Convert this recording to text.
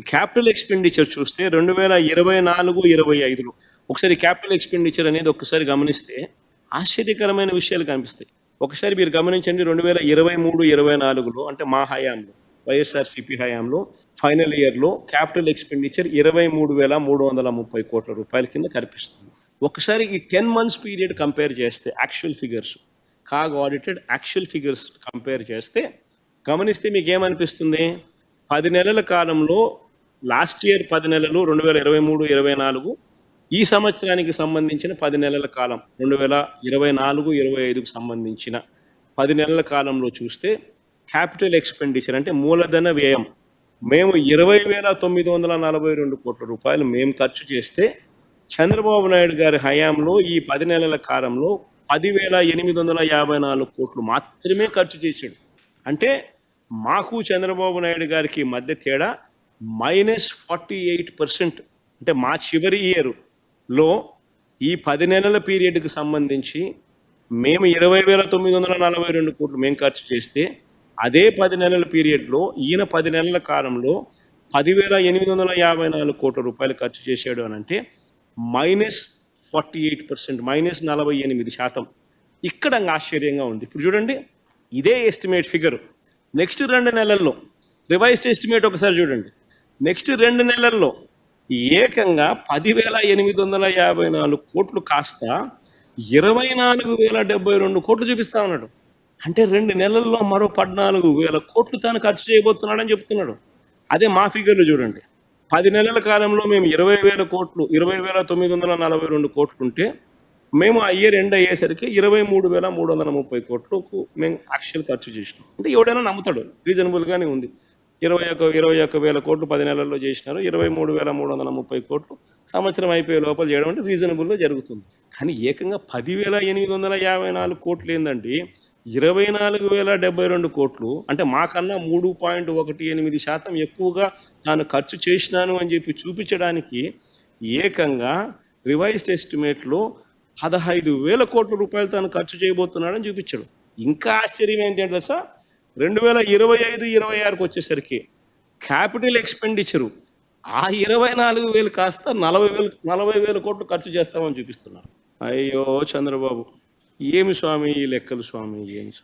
Capital expenditure చూస్తే రెండు వేల ఇరవై నాలుగు ఇరవై ఐదులో. ఒకసారి క్యాపిటల్ ఎక్స్పెండిచర్ అనేది ఒకసారి గమనిస్తే ఆశ్చర్యకరమైన విషయాలు కనిపిస్తాయి. ఒకసారి మీరు గమనించండి రెండు వేల ఇరవై మూడు ఇరవై నాలుగులో అంటే మా హయాంలో వైఎస్ఆర్సిపి హయాంలో ఫైనల్ ఇయర్లో క్యాపిటల్ ఎక్స్పెండిచర్ ఇరవై మూడు వేల మూడు వందల ముప్పై కోట్ల రూపాయల కింద కనిపిస్తుంది. ఒకసారి ఈ టెన్ మంత్స్ పీరియడ్ కంపేర్ చేస్తే actual figures CAG audited actual figures compare చేస్తే గమనిస్తే మీకు ఏమనిపిస్తుంది? పది నెలల కాలంలో లాస్ట్ ఇయర్ పది నెలలు రెండు వేల ఇరవై మూడు ఇరవై నాలుగు ఈ సంవత్సరానికి సంబంధించిన పది నెలల కాలం రెండు వేల ఇరవై నాలుగు ఇరవై ఐదుకు సంబంధించిన పది నెలల కాలంలో చూస్తే క్యాపిటల్ ఎక్స్పెండిచర్ అంటే మూలధన వ్యయం. మేము ఇరవై వేల తొమ్మిది వందల నలభై రెండు కోట్ల రూపాయలు మేము ఖర్చు చేస్తే చంద్రబాబు నాయుడు గారి హయాంలో ఈ పది నెలల కాలంలో పదివేల ఎనిమిది వందల యాభై నాలుగు కోట్లు మాత్రమే ఖర్చు చేశాడు. అంటే మాకు చంద్రబాబు నాయుడు గారికి మధ్య తేడా మైనస్ ఫార్టీ ఎయిట్ పర్సెంట్ అంటే మా చివరి ఇయర్లో ఈ పది నెలల పీరియడ్కి సంబంధించి మేము ఇరవై వేల తొమ్మిది వందల నలభై రెండు కోట్లు మేము ఖర్చు చేస్తే అదే పది నెలల పీరియడ్లో ఈయన పది నెలల కాలంలో పదివేల ఎనిమిది వందల యాభై నాలుగు కోట్ల రూపాయలు ఖర్చు చేశాడు అని అంటే minus forty eight percent minus నలభై ఎనిమిది శాతం. ఇక్కడ ఇంకా ఆశ్చర్యంగా ఉంది. ఇప్పుడు చూడండి ఇదే ఎస్టిమేట్ ఫిగర్ నెక్స్ట్ రెండు నెలల్లో రివైజ్డ్ ఎస్టిమేట్ ఒకసారి చూడండి. నెక్స్ట్ రెండు నెలల్లో ఏకంగా పదివేల ఎనిమిది వందల యాభై నాలుగు కోట్లు కాస్త ఇరవై నాలుగు వేల డెబ్బై రెండు కోట్లు చూపిస్తా ఉన్నాడు. అంటే రెండు నెలల్లో మరో పద్నాలుగు వేల కోట్లు తాను ఖర్చు చేయబోతున్నాడని చెప్తున్నాడు. అదే మా ఫిగర్లు చూడండి. పది నెలల కాలంలో మేము ఇరవై వేల కోట్లు ఇరవై వేల తొమ్మిది వందల నలభై రెండు కోట్లు ఉంటే మేము ఆ ఇయర్ ఎండ్ అయ్యేసరికి ఇరవై మూడు వేల మూడు వందల ముప్పై కోట్లకు మేము యాక్చువల్ ఖర్చు చేసినాం. అంటే ఎవడైనా నమ్ముతాడు రీజనబుల్గానే ఉంది. ఇరవై ఒక ఇరవై ఒక్క వేల కోట్లు పది నెలల్లో చేసినారు. ఇరవై మూడు వేల మూడు వందల ముప్పై కోట్లు సంవత్సరం అయిపోయే లోపల చేయడం అంటే రీజనబుల్గా జరుగుతుంది. కానీ ఏకంగా పదివేల ఎనిమిది వందల యాభై నాలుగు కోట్లు ఏంటంటే ఇరవై నాలుగు వేల డెబ్బై రెండు కోట్లు అంటే మాకన్నా మూడు పాయింట్ ఒకటి ఎనిమిది శాతం ఎక్కువగా తాను ఖర్చు చేసినాను అని చెప్పి చూపించడానికి ఏకంగా రివైజ్డ్ ఎస్టిమేట్లో పదహైదు వేల కోట్ల రూపాయలు తాను ఖర్చు చేయబోతున్నాడని చూపించాడు. ఇంకా ఆశ్చర్యం ఏంటంటే దశ రెండు వేల ఇరవై ఐదు ఇరవై ఆరుకు వచ్చేసరికి క్యాపిటల్ ఎక్స్పెండిచరు. ఆ ఇరవై నాలుగు వేలు కాస్త నలభై వేలు నలభై వేల కోట్లు ఖర్చు చేస్తామని చూపిస్తున్నారు. అయ్యో చంద్రబాబు ఏమి స్వామి ఈ లెక్కలు స్వామి ఏమి స్వామి?